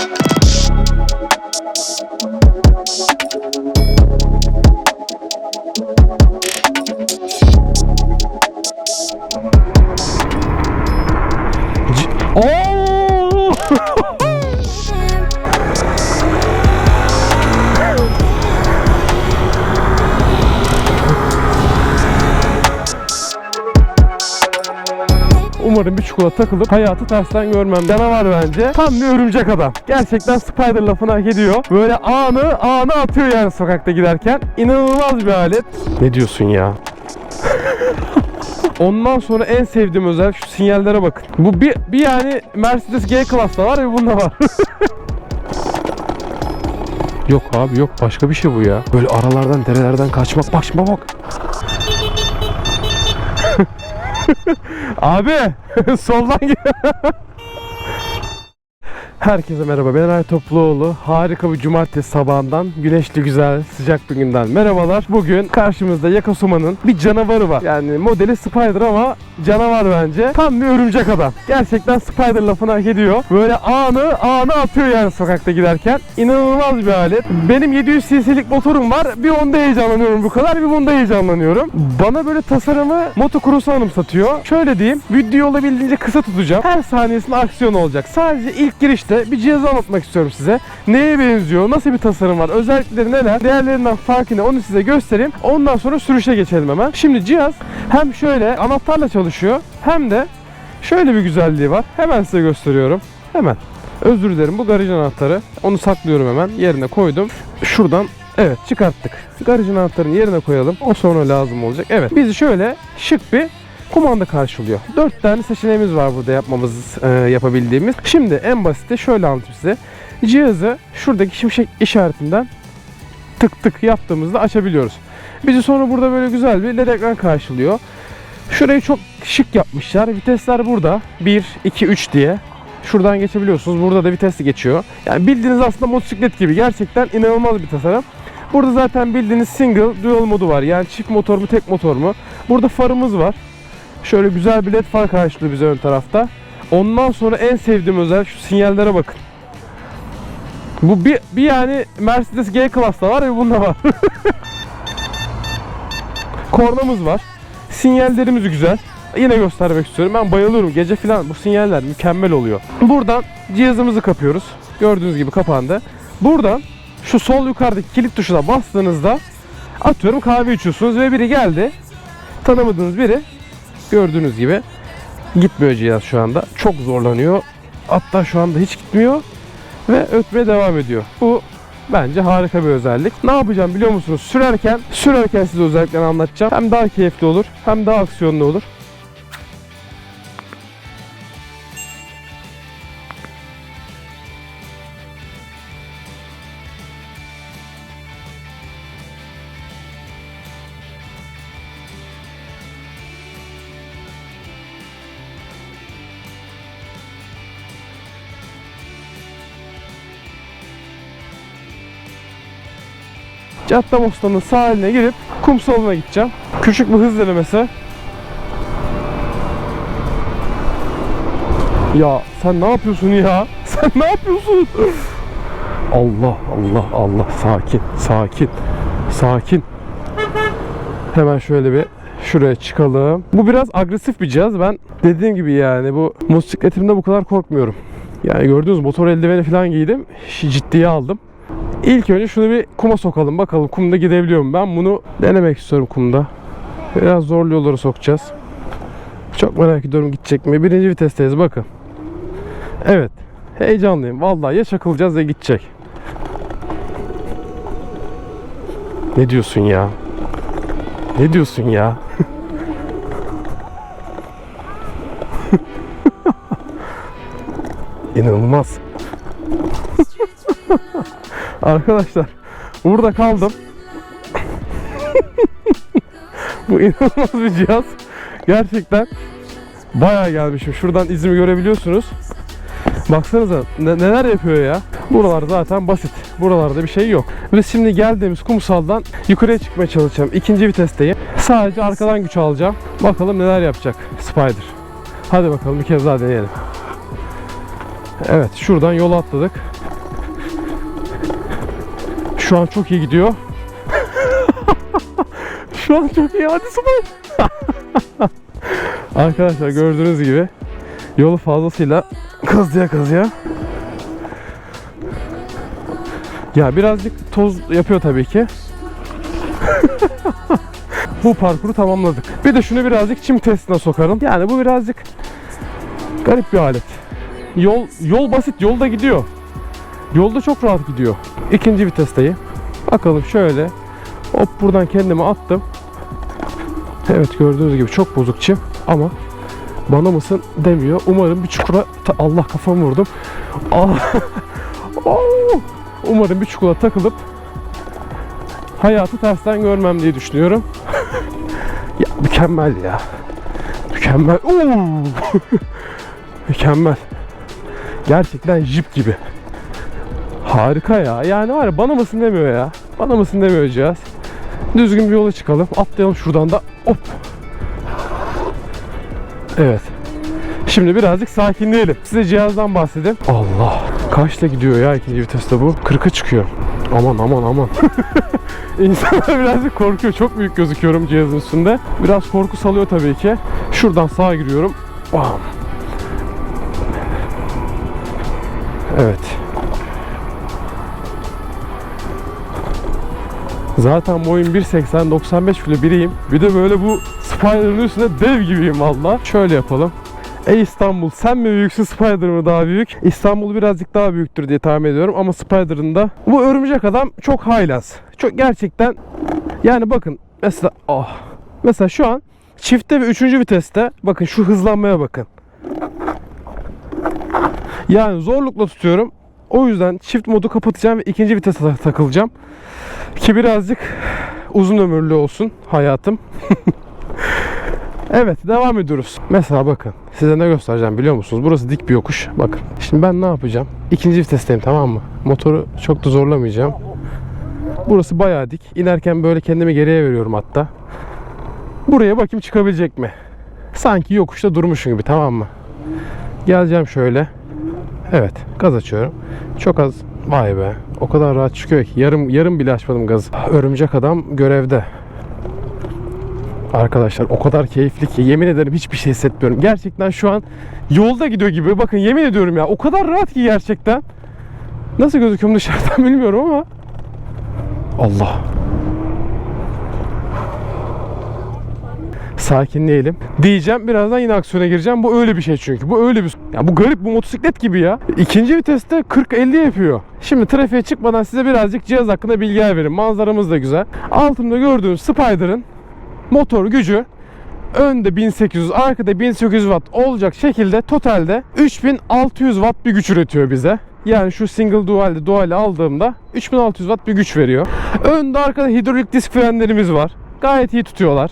Oo! Umarım bir çikolata takılıp hayatı tersten görmem. Canavar bence. Tam bir örümcek adam. Gerçekten Spider lafını hak ediyor. Böyle anı anı atıyor yani sokakta giderken. İnanılmaz bir alet. Ne diyorsun ya? Ondan sonra en sevdiğim özellik şu sinyallere bakın. Bu bir, bir yani Mercedes G Class'ta var ve bunda var. yok abi yok başka bir şey bu ya. Böyle aralardan derelerden kaçmak. Bak şimdi bak. abi soldan gel. Herkese merhaba. Ben Eray Topluoğlu. Harika bir cumartesi sabahından, güneşli güzel, sıcak bir günden merhabalar. Bugün karşımızda Yakosuma'nın bir canavarı var. Yani modeli Spider ama canavar bence. Tam bir örümcek adam. Gerçekten Spider lafını hak ediyor. Böyle anı anı atıyor yani sokakta giderken. İnanılmaz bir alet. Benim 700 cc'lik motorum var. Bir onda heyecanlanıyorum bu kadar, bir bunda heyecanlanıyorum. Bana böyle tasarımı motocross'u anımsatıyor. Şöyle diyeyim, videoyu olabildiğince kısa tutacağım. Her saniyesinde aksiyon olacak. Sadece ilk girişte bir cihazı anlatmak istiyorum size. Neye benziyor, nasıl bir tasarım var, özellikleri neler, değerlerinden farkı ne onu size göstereyim. Ondan sonra sürüşe geçelim hemen. Şimdi cihaz hem şöyle anahtarla çalışıyor hem de şöyle bir güzelliği var. Hemen size gösteriyorum. Hemen. Özür dilerim bu garaj anahtarı. Onu saklıyorum hemen. Yerine koydum. Şuradan evet çıkarttık. Garajın anahtarını yerine koyalım. O sonra lazım olacak. Evet. Bizi şöyle şık bir kumanda karşılıyor. 4 tane seçeneğimiz var burada yapmamız e, yapabildiğimiz. Şimdi en basiti şöyle anlatayım size. Cihazı şuradaki şimşek işaretinden tık tık yaptığımızda açabiliyoruz. Bizi sonra burada böyle güzel bir led ekran karşılıyor. Şurayı çok şık yapmışlar. Vitesler burada. 1, 2, 3 diye. Şuradan geçebiliyorsunuz. Burada da vitesli geçiyor. Yani bildiğiniz aslında motosiklet gibi. Gerçekten inanılmaz bir tasarım. Burada zaten bildiğiniz single, dual modu var. Yani çift motor mu, tek motor mu? Burada farımız var. Şöyle güzel bir led far karşılıyor bize ön tarafta. Ondan sonra en sevdiğim özellik şu sinyallere bakın. Bu bir, bir yani Mercedes G Class'ta var ve bunda var. Kornamız var. Sinyallerimiz güzel. Yine göstermek istiyorum. Ben bayılıyorum. Gece falan bu sinyaller mükemmel oluyor. Buradan cihazımızı kapıyoruz. Gördüğünüz gibi kapandı. Buradan şu sol yukarıdaki kilit tuşuna bastığınızda atıyorum kahve içiyorsunuz ve biri geldi. Tanımadığınız biri gördüğünüz gibi gitmiyor cihaz şu anda. Çok zorlanıyor. Hatta şu anda hiç gitmiyor ve ötmeye devam ediyor. Bu bence harika bir özellik. Ne yapacağım biliyor musunuz? Sürerken, sürerken size özelliklerini anlatacağım. Hem daha keyifli olur, hem daha aksiyonlu olur. Caddebostan'ın sahiline girip kumsalına gideceğim. Küçük bir hız denemesi. Ya sen ne yapıyorsun ya? Sen ne yapıyorsun? Allah Allah Allah sakin sakin sakin. Hemen şöyle bir şuraya çıkalım. Bu biraz agresif bir cihaz. Ben dediğim gibi yani bu motosikletimde bu kadar korkmuyorum. Yani gördüğünüz motor eldiveni falan giydim. Ciddiye aldım. İlk önce şunu bir kuma sokalım. Bakalım kumda gidebiliyor mu? Ben bunu denemek istiyorum kumda. Biraz zorlu yolları sokacağız. Çok merak ediyorum gidecek mi? Birinci vitesteyiz bakın. Evet. Heyecanlıyım. Vallahi ya çakılacağız ya gidecek. Ne diyorsun ya? Ne diyorsun ya? İnanılmaz. Arkadaşlar burada kaldım. Bu inanılmaz bir cihaz. Gerçekten bayağı gelmişim. Şuradan izimi görebiliyorsunuz. Baksanıza ne- neler yapıyor ya. Buralar zaten basit. Buralarda bir şey yok. Biz şimdi geldiğimiz kumsaldan yukarıya çıkmaya çalışacağım. İkinci vitesteyim. Sadece arkadan güç alacağım. Bakalım neler yapacak Spider. Hadi bakalım bir kez daha deneyelim. Evet şuradan yola atladık. Şu an çok iyi gidiyor. Şu an çok iyi. Hadi Smile. Arkadaşlar gördüğünüz gibi yolu fazlasıyla kazıya kazıya. Ya birazcık toz yapıyor tabii ki. bu parkuru tamamladık. Bir de şunu birazcık çim testine sokarım. Yani bu birazcık garip bir alet. Yol yol basit, yolda gidiyor. Yolda çok rahat gidiyor. İkinci vitesteyim. Bakalım şöyle. Hop buradan kendimi attım. Evet gördüğünüz gibi çok bozuk çim ama bana mısın demiyor. Umarım bir çukura Allah kafamı vurdum. Ah. Oo! Umarım bir çukura takılıp hayatı tersten görmem diye düşünüyorum. ya mükemmel ya. Mükemmel. Mükemmel. Gerçekten jip gibi. Harika ya. Yani var ya bana mısın demiyor ya. Bana mısın demiyor cihaz. Düzgün bir yola çıkalım. Atlayalım şuradan da. Hop. Evet. Şimdi birazcık sakinleyelim. Size cihazdan bahsedeyim. Allah. Kaçla gidiyor ya ikinci viteste bu? 40'a çıkıyor. Aman aman aman. İnsanlar birazcık korkuyor. Çok büyük gözüküyorum cihazın üstünde. Biraz korku salıyor tabii ki. Şuradan sağa giriyorum. Bam. Evet. Zaten boyum 1.80 95 kilo biriyim. Bir de böyle bu Spider'ın üstünde dev gibiyim valla. Şöyle yapalım. Ey İstanbul sen mi büyüksün Spider mı daha büyük? İstanbul birazcık daha büyüktür diye tahmin ediyorum ama Spider'ın da bu örümcek adam çok haylaz. Çok gerçekten yani bakın mesela ah mesela şu an çifte ve üçüncü viteste bakın şu hızlanmaya bakın. Yani zorlukla tutuyorum. O yüzden çift modu kapatacağım ve ikinci vitese tak- takılacağım. Ki birazcık uzun ömürlü olsun hayatım. evet devam ediyoruz. Mesela bakın size ne göstereceğim biliyor musunuz? Burası dik bir yokuş. Bakın şimdi ben ne yapacağım? İkinci vitesteyim tamam mı? Motoru çok da zorlamayacağım. Burası bayağı dik. İnerken böyle kendimi geriye veriyorum hatta. Buraya bakayım çıkabilecek mi? Sanki yokuşta durmuşum gibi tamam mı? Geleceğim şöyle. Evet gaz açıyorum. Çok az. Vay be. O kadar rahat çıkıyor ki. Yarım yarım bile açmadım gazı. Örümcek adam görevde. Arkadaşlar o kadar keyifli ki yemin ederim hiçbir şey hissetmiyorum. Gerçekten şu an yolda gidiyor gibi. Bakın yemin ediyorum ya o kadar rahat ki gerçekten. Nasıl gözüküyorum dışarıdan bilmiyorum ama. Allah. Sakinleyelim. Diyeceğim birazdan yine aksiyona gireceğim. Bu öyle bir şey çünkü. Bu öyle bir ya bu garip bu motosiklet gibi ya. İkinci viteste 40-50 yapıyor. Şimdi trafiğe çıkmadan size birazcık cihaz hakkında bilgi vereyim. Manzaramız da güzel. Altımda gördüğünüz Spider'ın motor gücü önde 1800, arkada 1800 watt olacak şekilde totalde 3600 watt bir güç üretiyor bize. Yani şu single dual'de dual'i aldığımda 3600 watt bir güç veriyor. Önde arkada hidrolik disk frenlerimiz var. Gayet iyi tutuyorlar.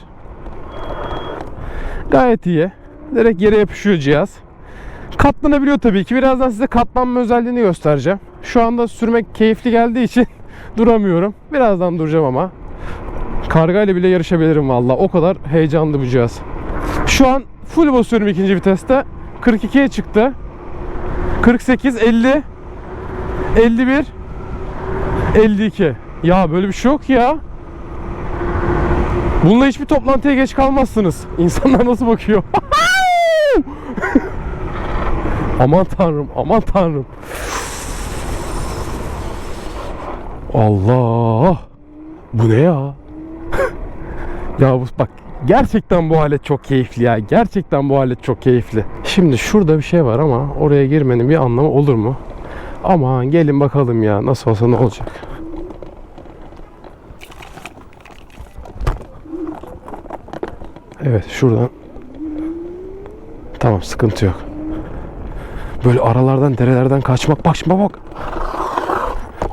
Gayet iyi. Direkt yere yapışıyor cihaz. Katlanabiliyor tabii ki. Birazdan size katlanma özelliğini göstereceğim. Şu anda sürmek keyifli geldiği için duramıyorum. Birazdan duracağım ama. Kargayla bile yarışabilirim valla. O kadar heyecanlı bu cihaz. Şu an full basıyorum ikinci viteste. 42'ye çıktı. 48, 50, 51, 52. Ya böyle bir şey yok ya. Bununla hiçbir toplantıya geç kalmazsınız. İnsanlar nasıl bakıyor? aman tanrım, aman tanrım. Allah! Bu ne ya? ya bu bak gerçekten bu alet çok keyifli ya. Gerçekten bu alet çok keyifli. Şimdi şurada bir şey var ama oraya girmenin bir anlamı olur mu? Aman gelin bakalım ya nasıl olsa ne olacak. Evet şuradan. Tamam sıkıntı yok. Böyle aralardan derelerden kaçmak. Bak şimdi bak.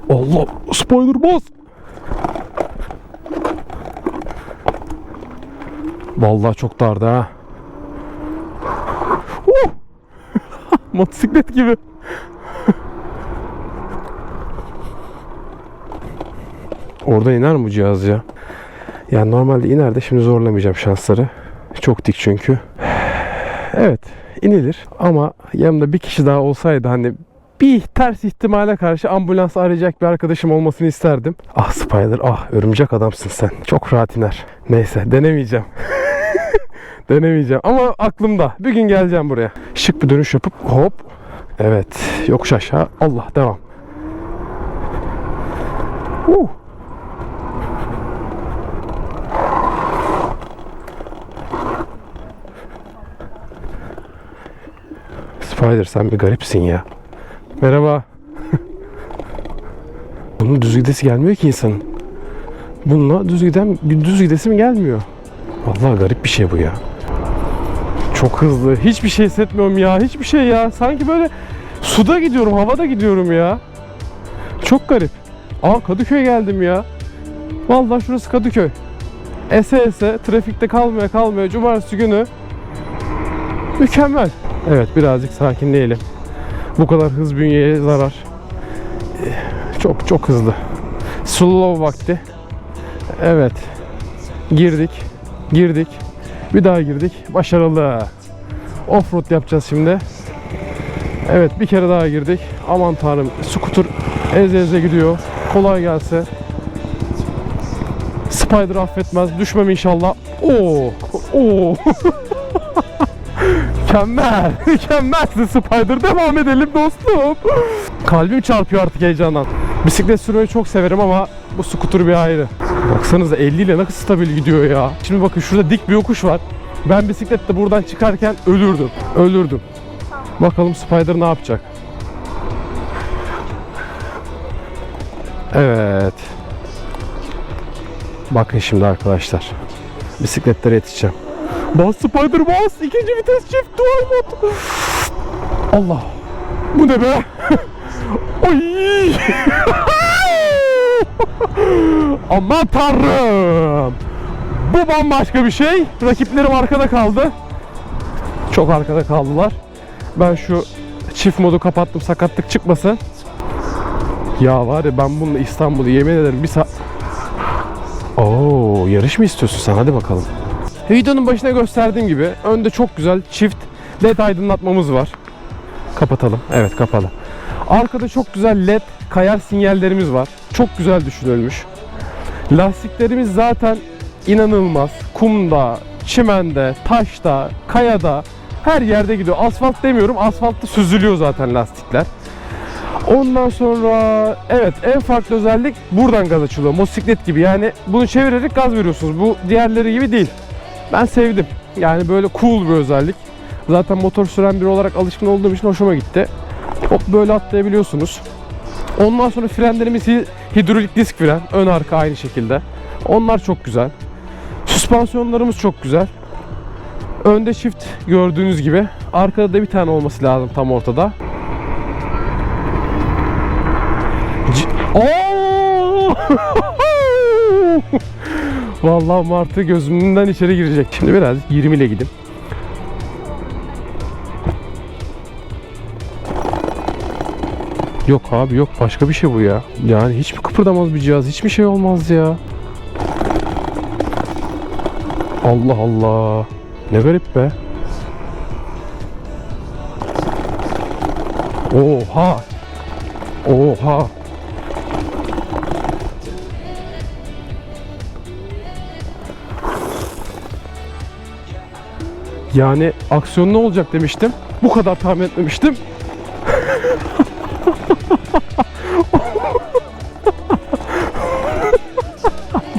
Allah spoiler bas. Vallahi çok dardı ha. Uh! Motosiklet gibi. Orada iner mi bu cihaz ya? Yani normalde iner de şimdi zorlamayacağım şansları. Çok dik çünkü. Evet inilir ama yanımda bir kişi daha olsaydı hani bir ters ihtimale karşı ambulans arayacak bir arkadaşım olmasını isterdim. Ah Spider ah örümcek adamsın sen. Çok rahat iner. Neyse denemeyeceğim. denemeyeceğim ama aklımda. Bir gün geleceğim buraya. Şık bir dönüş yapıp hop. Evet yokuş aşağı. Allah devam. Uh. Spider sen bir garipsin ya. Merhaba. Bunun düz gidesi gelmiyor ki insanın. Bununla düz giden düz gidesi mi gelmiyor? Vallahi garip bir şey bu ya. Çok hızlı. Hiçbir şey hissetmiyorum ya. Hiçbir şey ya. Sanki böyle suda gidiyorum, havada gidiyorum ya. Çok garip. Aa Kadıköy'e geldim ya. Vallahi şurası Kadıköy. Ese ese trafikte kalmaya kalmaya cumartesi günü mükemmel. Evet birazcık sakinleyelim. Bu kadar hız bünyeye zarar. Çok çok hızlı. Slow vakti. Evet. Girdik. Girdik. Bir daha girdik. Başarılı. Offroad yapacağız şimdi. Evet bir kere daha girdik. Aman tanrım. Scooter eze eze gidiyor. Kolay gelsin. Spider affetmez. Düşmem inşallah. Oo. Oo. Mükemmel. Mükemmelsin Spider. Devam edelim dostum. Kalbim çarpıyor artık heyecandan. Bisiklet sürmeyi çok severim ama bu scooter bir ayrı. Baksanıza 50 ile nasıl stabil gidiyor ya. Şimdi bakın şurada dik bir yokuş var. Ben bisiklette buradan çıkarken ölürdüm. Ölürdüm. Bakalım Spider ne yapacak? Evet. Bakın şimdi arkadaşlar. Bisikletlere yetişeceğim. Bas Spider bas. İkinci vites çift dual mod. Allah. Bu ne be? Ay. Aman tanrım. Bu bambaşka bir şey. Rakiplerim arkada kaldı. Çok arkada kaldılar. Ben şu çift modu kapattım sakatlık çıkmasın. Ya var ya ben bununla İstanbul'u yemin ederim bir saat... Oo yarış mı istiyorsun sen? Hadi bakalım. Videonun başına gösterdiğim gibi önde çok güzel çift led aydınlatmamız var. Kapatalım. Evet kapalı. Arkada çok güzel led kayar sinyallerimiz var. Çok güzel düşünülmüş. Lastiklerimiz zaten inanılmaz. Kumda, çimende, taşta, kayada her yerde gidiyor. Asfalt demiyorum. Asfaltta süzülüyor zaten lastikler. Ondan sonra evet en farklı özellik buradan gaz açılıyor. Mosiklet gibi yani bunu çevirerek gaz veriyorsunuz. Bu diğerleri gibi değil. Ben sevdim. Yani böyle cool bir özellik. Zaten motor süren biri olarak alışkın olduğum için hoşuma gitti. Hop böyle atlayabiliyorsunuz. Ondan sonra frenlerimiz hi- hidrolik disk fren. Ön arka aynı şekilde. Onlar çok güzel. Süspansiyonlarımız çok güzel. Önde çift gördüğünüz gibi. Arkada da bir tane olması lazım tam ortada. C- Oo! Vallahi Martı gözümden içeri girecek. Şimdi biraz 20 ile gidin. Yok abi yok başka bir şey bu ya. Yani hiç mi kıpırdamaz bir cihaz? Hiçbir şey olmaz ya. Allah Allah. Ne garip be. Oha. Oha. Yani aksiyon ne olacak demiştim. Bu kadar tahmin etmemiştim.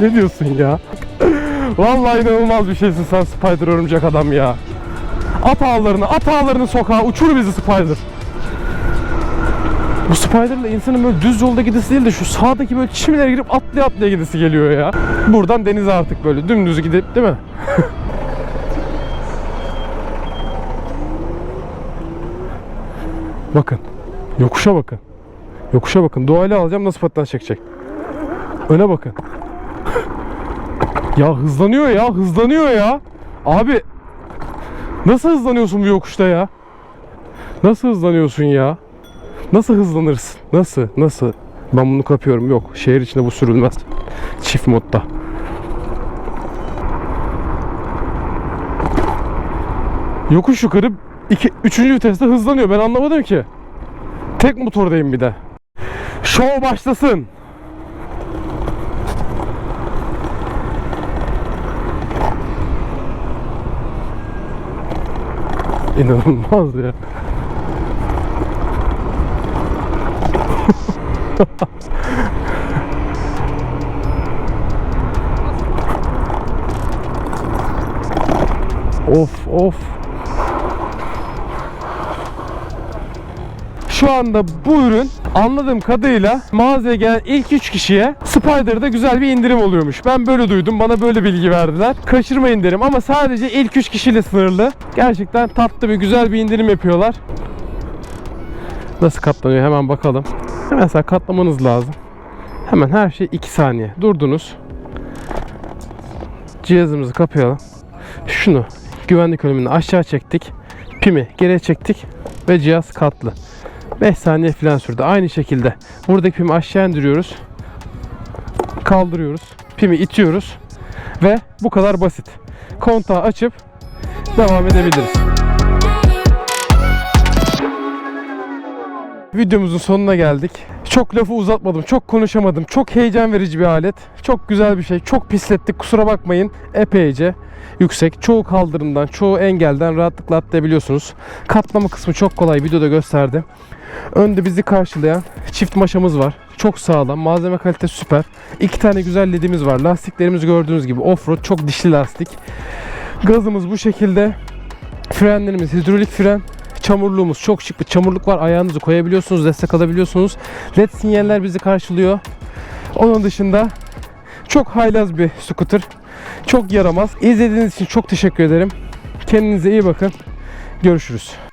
ne diyorsun ya? Vallahi inanılmaz bir şeysin sen Spider örümcek adam ya. At ağlarını, at ağlarını sokağa uçur bizi Spider. Bu Spider'la insanın böyle düz yolda gidesi değil de şu sağdaki böyle çimlere girip atlaya atlaya gidesi geliyor ya. Buradan denize artık böyle dümdüz gidip değil mi? bakın. Yokuşa bakın. Yokuşa bakın. Doğayla alacağım nasıl patten çekecek. Öne bakın. ya hızlanıyor ya hızlanıyor ya. Abi nasıl hızlanıyorsun bu yokuşta ya? Nasıl hızlanıyorsun ya? Nasıl hızlanırsın? Nasıl? Nasıl? Ben bunu kapıyorum. Yok. Şehir içinde bu sürülmez. Çift modda. Yokuş yukarı iki, üçüncü viteste hızlanıyor. Ben anlamadım ki. Tek motordayım bir de. Şov başlasın. İnanılmaz ya. of of. Şu anda bu ürün anladığım kadarıyla mağazaya gelen ilk 3 kişiye Spider'da güzel bir indirim oluyormuş. Ben böyle duydum. Bana böyle bilgi verdiler. Kaçırmayın derim ama sadece ilk 3 kişiyle sınırlı. Gerçekten tatlı bir güzel bir indirim yapıyorlar. Nasıl katlanıyor hemen bakalım. Mesela katlamanız lazım. Hemen her şey 2 saniye. Durdunuz. Cihazımızı kapayalım. Şunu güvenlik önlemini aşağı çektik. Pimi geriye çektik ve cihaz katlı. 5 saniye falan sürdü. Aynı şekilde buradaki pimi aşağı indiriyoruz. Kaldırıyoruz. Pimi itiyoruz. Ve bu kadar basit. Kontağı açıp devam edebiliriz. Videomuzun sonuna geldik. Çok lafı uzatmadım, çok konuşamadım. Çok heyecan verici bir alet. Çok güzel bir şey. Çok pislettik kusura bakmayın. Epeyce yüksek. Çoğu kaldırımdan, çoğu engelden rahatlıkla atlayabiliyorsunuz. Katlama kısmı çok kolay. Videoda gösterdim. Önde bizi karşılayan çift maşamız var. Çok sağlam. Malzeme kalitesi süper. İki tane güzel ledimiz var. Lastiklerimiz gördüğünüz gibi offroad çok dişli lastik. Gazımız bu şekilde. Frenlerimiz hidrolik fren. Çamurluğumuz çok şık bir çamurluk var. Ayağınızı koyabiliyorsunuz, destek alabiliyorsunuz. LED sinyaller bizi karşılıyor. Onun dışında çok haylaz bir scooter. Çok yaramaz. İzlediğiniz için çok teşekkür ederim. Kendinize iyi bakın. Görüşürüz.